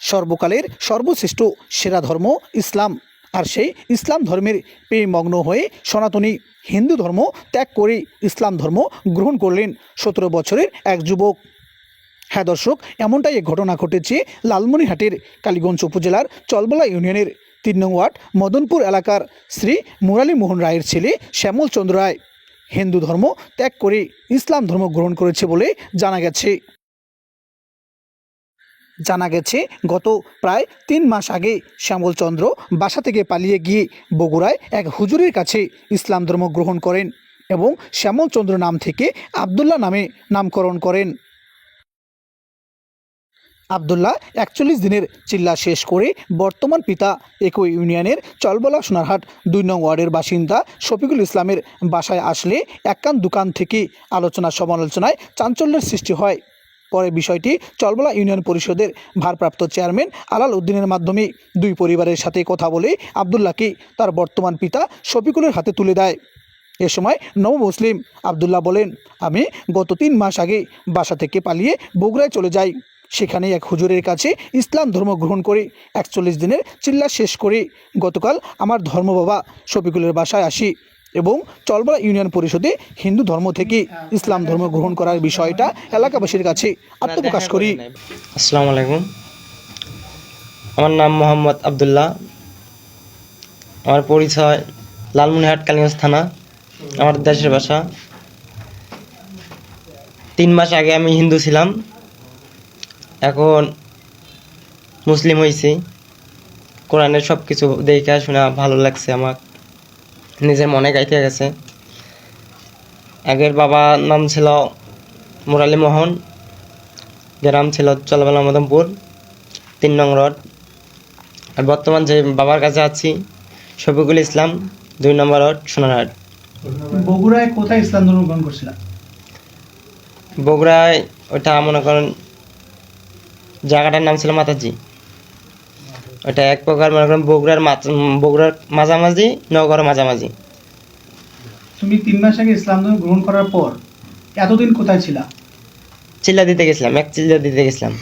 সর্বকালের সর্বশ্রেষ্ঠ সেরা ধর্ম ইসলাম। আর সেই ইসলাম ধর্মের পেয়ে মগ্ন হয়ে সনাতনী হিন্দু ধর্ম ত্যাগ করে ইসলাম ধর্ম গ্রহণ করলেন সতেরো বছরের এক যুবক। হ্যাঁ দর্শক, এমনটাই এক ঘটনা ঘটেছে লালমনিহাটের কালীগঞ্জ উপজেলার চলবলা ইউনিয়নের তিন নং ওয়ার্ড মদনপুর এলাকার শ্রী মুরালী মোহন রায়ের ছেলে শ্যামল চন্দ্র রায়। হিন্দু ধর্ম ত্যাগ করে ইসলাম ধর্ম গ্রহণ করেছে বলে জানা গেছে। জানা গেছে, গত প্রায় তিন মাস আগে শ্যামলচন্দ্র বাসা থেকে পালিয়ে গিয়ে বগুড়ায় এক হুজুরের কাছে ইসলাম ধর্ম গ্রহণ করেন এবং শ্যামলচন্দ্র নাম থেকে আবদুল্লাহ নামে নামকরণ করেন। আবদুল্লাহ একচল্লিশ দিনের চিল্লা শেষ করে বর্তমান পিতা একই ইউনিয়নের চলবলা সোনারহাট দুই নং ওয়ার্ডের বাসিন্দা শফিকুল ইসলামের বাসায় আসলে এককান দোকান থেকে আলোচনা সমালোচনায় চাঞ্চল্যের সৃষ্টি হয়। পরে বিষয়টি চলবলা ইউনিয়ন পরিষদের ভারপ্রাপ্ত চেয়ারম্যান আলাল উদ্দিনের মাধ্যমে দুই পরিবারের সাথে কথা বলে আবদুল্লাহকে তার বর্তমান পিতা শফিকুলের হাতে তুলে দেয়। এ সময় নব মুসলিম আবদুল্লাহ বলেন, আমি গত তিন মাস আগে বাসা থেকে পালিয়ে বগুড়ায় চলে যাই। সেখানে এক হুজুরের কাছে ইসলাম ধর্ম গ্রহণ করে একচল্লিশ দিনের চিল্লা শেষ করে গতকাল আমার ধর্ম বাবা শফিকুলের বাসায় আসি। এবং চলবলা ইউনিয়ন পরিষদে হিন্দু ধর্ম থেকে ইসলাম ধর্ম গ্রহণ করার বিষয়টা এলাকাবাসীর কাছে আত্মপ্রকাশ করি। আসসালামু আলাইকুম। আমার নাম মোহাম্মদ আবদুল্লাহ। আমার পরিচয় লালমনিহাট কালীগঞ্জ থানা, আমার দেশের বাসা তিন মাস আগে আমি হিন্দু ছিলাম। এখন মুসলিম হয়েছি কোরআনের সব কিছু দেখে শোনা ভালো লাগছে আমার নিজের মনে গাইতে গেছে। আগের বাবার নাম ছিল মুরালী মোহন গ্রাম ছিল চলবেলা মদনপুর তিন নং রোড। আর বর্তমান যে বাবার কাছে আছি শফিকুল ইসলাম দুই নম্বর রোড সোনারহাট। বগুড়ায় কোথায় ইসলাম ধর্ম গ্রহণ করছিলাম বগুড়ায় ওটা মনে করেন জায়গাটার নাম ছিল মাতাজি। ওটা এক প্রকার মনে করেন বগুড়ার বগুড়ার মাঝামাঝি নগরের মাঝামাঝি। তুমি তিন মাস আগে ইসলাম ধর্ম গ্রহণ করার পর এতদিন কোথায় ছিলা? চিল্লা দিতে গেছিলাম এক চিল্লা দিতে গেছিলাম।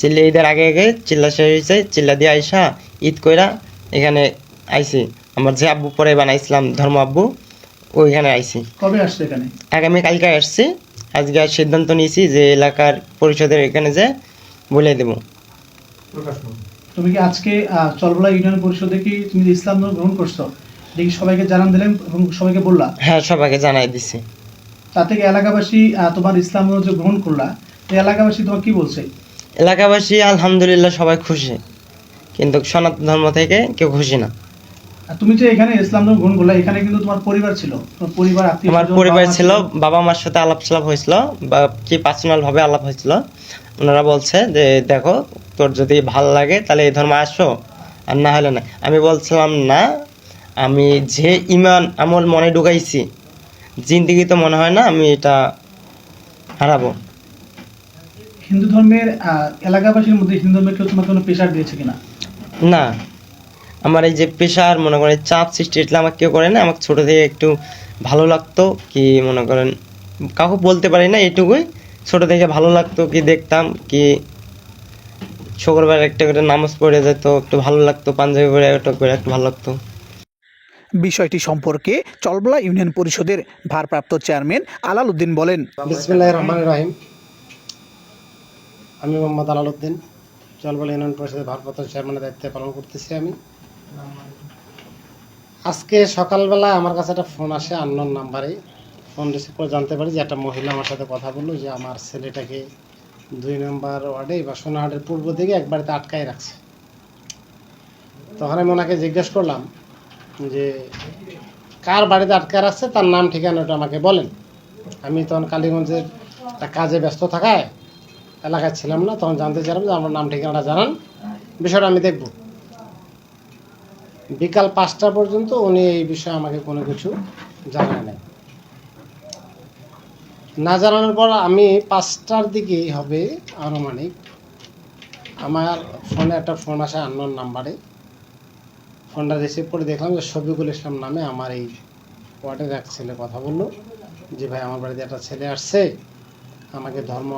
চিল্লা ঈদের আগে আগে চিল্লা শেষ হয়েছে চিল্লা দিয়ে আইসা ঈদ কইরা এখানে আইছি। আমার যে আব্বু পরে বানাইছিলাম ধর্ম আব্বু ওইখানে আইছি। কবে আসছে এখানে? আগামী কালকে আসছি। আজকে সিদ্ধান্ত নিয়েছি যে এলাকার পরিষদের এখানে যে বলে দেব। তুমি কি আজকে চলবলা ইউনিয়ন পরিষদে কি তুমি ইসলাম ধর্ম গ্রহণ করছ দেখি সবাইকে জানান দিলেন এবং সবাইকে বললা? হ্যাঁ সবাইকে জানাই দিছি। তার থেকে এলাকাবাসী তোমার ইসলাম ধর্ম গ্রহণ করলা তো এলাকাবাসী তোমার কি বলছে? এলাকাবাসী আলহামদুলিল্লাহ সবাই খুশি কিন্তু সনাতন ধর্ম থেকে কেউ খুশি না। আর তুমি যে এখানে ইসলাম ধর্ম গ্রহণ করলা এখানে কিন্তু তোমার পরিবার ছিল তোমার পরিবার আত্মীয় আমার পরিবার ছিল বাবা মার সাথে আলাপ সালাপ হয়েছিল বা কি পার্সোনাল ভাবে আলাপ হয়েছিল ওনারা বলছে যে দেখো তোর যদি ভালো লাগে তাহলে এই ধর্মে আসো। আর না হলে না। আমি বলছিলাম না আমি যে ইমান আমল মনে ঢুকাইছি জিন্দিগি তো মনে হয় না আমি এটা হারাবো। হিন্দু ধর্মের এলাকাবাসীর মধ্যে হিন্দু ধর্মের কেউ তোমার কোনো প্রেশার দিয়েছে কিনা? না। আমার এই যে প্রেশার মনে করেন চাপ সৃষ্টি এটা আমার কেউ করে না আমাকে ছোটো থেকে একটু ভালো লাগতো কি মনে করেন কাউকে বলতে পারি না এটুকুই ছোটো থেকে ভালো লাগতো কি দেখতাম কি শুক্রবার একটা করে নামাজ পড়ে যেত একটু ভালো লাগতো পাঞ্জাবি পরে একটা করে একটু ভালো লাগতো। বিষয়টি সম্পর্কে চলবলা ইউনিয়ন পরিষদের ভারপ্রাপ্ত চেয়ারম্যান আলাল উদ্দিন বলেন বিসমিল্লাহ রহমান রাহিম। আমি মোহাম্মদ আলালউদ্দিন জলবল ইউনিয়ন পরিষদের ভারপ্রাপ্ত চেয়ারম্যানের দায়িত্ব পালন করতেছি আমি। আজকে সকালবেলা আমার কাছে একটা ফোন আসে আননোন নাম্বারে ফোন রিসিভ করে জানতে পারি যে একটা মহিলা আমার সাথে কথা বলল যে আমার ছেলেটাকে দুই নম্বর ওয়ার্ডে বা সোনাহাটের পূর্ব দিকে বাড়িতে আটকায় রাখছে। তখন আমি ওনাকে জিজ্ঞেস করলাম যে, কার বাড়িতে আটকায় রাখছে? তার নাম ঠিকানাটা আমাকে বলেন। আমি তখন কালীগঞ্জের কাজে ব্যস্ত থাকায় এলাকায় ছিলাম না, তখন জানতে চাইলাম যে আমার নাম, ঠিকানাটা জানান। বিষয়টা আমি দেখব। বিকাল পাঁচটা পর্যন্ত উনি এই বিষয়ে আমাকে কোনো কিছু জানায় নাই। না জানানোর পর আমি পাঁচটার দিকেই হবে আনুমানিক। আমার ফোনে একটা ফোন আসে আননোন নাম্বারে। ফোনটা রিসিভ করে দেখলাম যে শফিকুল ইসলাম নামে আমার এই ওয়ার্ডের এক ছেলে কথা বলল যে, ভাই, আমার বাড়িতে একটা ছেলে আসছে, আমাকে ধর্ম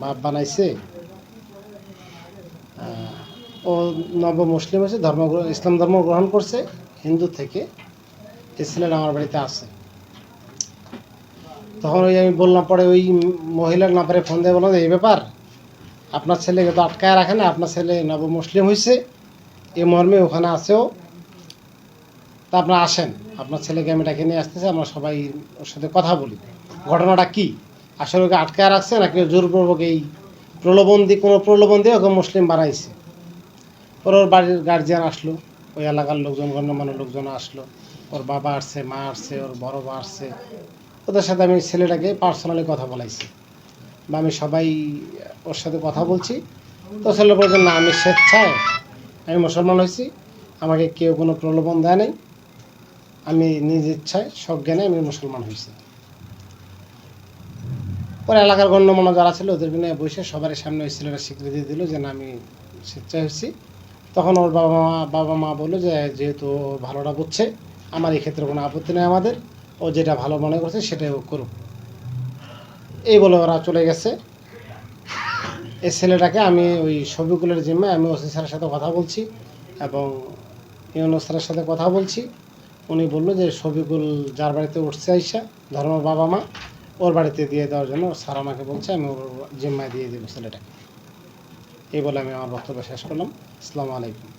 বাপ বানাইছে। ও নব মুসলিম আছে ধর্ম ইসলাম ধর্ম গ্রহণ করছে হিন্দু থেকে। এই ছেলেটা আমার বাড়িতে আছে। তখন ওই আমি বললাম পরে ওই মহিলার নাম্বারে ফোন দিয়ে বললাম, এই ব্যাপার, আপনার ছেলেকে তো আটকায় রাখে না, আপনার ছেলে নব মুসলিম হয়েছে এ মর্মে ওখানে আছেও। তা আপনারা আসেন, আপনার ছেলেকে আমি ডাকে নিয়ে আসতেছি, আমরা সবাই ওর সাথে কথা বলি। ঘটনাটা কি? আসলে ওকে আটকায় রাখছে নাকি জোরপূর্বক এই প্রলোভন দিয়ে কোনো প্রলোভন দিয়ে ওকে মুসলিম বানাইছে? ওর ওর বাড়ির গার্জিয়ান আসলো, ওই এলাকার লোকজন, গণ্যমান্য লোকজন আসলো। ওর বাবা আসছে, মা আসছে, ওর বড় মা আসছে ওদের সাথে আমি ছেলেটাকে পার্সোনালি কথা বলাইছি বা আমি সবাই ওর সাথে কথা বলছি। তো ছেলে বলছেন না, আমি স্বেচ্ছায় আমি মুসলমান হয়েছি, আমাকে কেউ কোনো প্রলোভন দেয় নাই। আমি নিজ ইচ্ছায় সজ্ঞানে আমি মুসলমান হয়েছি। পরে এলাকার গণ্যমান্য যারা ছিল, ওদের নিয়ে বসে সবার সামনে ওই ছেলেটা স্বীকৃতি দিল যে, না, আমি স্বেচ্ছায় হয়েছি। তখন ওর বাবা মা বাবা মা বলল যে, যেহেতু ভালোটা বুঝছে, আমার এই ক্ষেত্রে কোনো আপত্তি নেই আমাদের। ও যেটা ভালো মনে করছে সেটাই ও করুক। এই বলে ওরা চলে গেছে। এই ছেলেটাকে আমি ওই শফিকুলের জিম্মায় আমি ওসি স্যারের সাথে কথা বলছি এবং ইউনুস স্যারের সাথে কথা বলছি। উনি বলল যে, শফিকুল যার বাড়িতে উঠছে আইসা, ধর্ম বাবা মা, ওর বাড়িতে দিয়ে দেওয়ার জন্য স্যার আমাকে বলছে, আমি ওর জিম্মায় দিয়ে দেবো ছেলেটাকে। এই বলে আমি আমার বক্তব্য শেষ করলাম। আসসালামু আলাইকুম।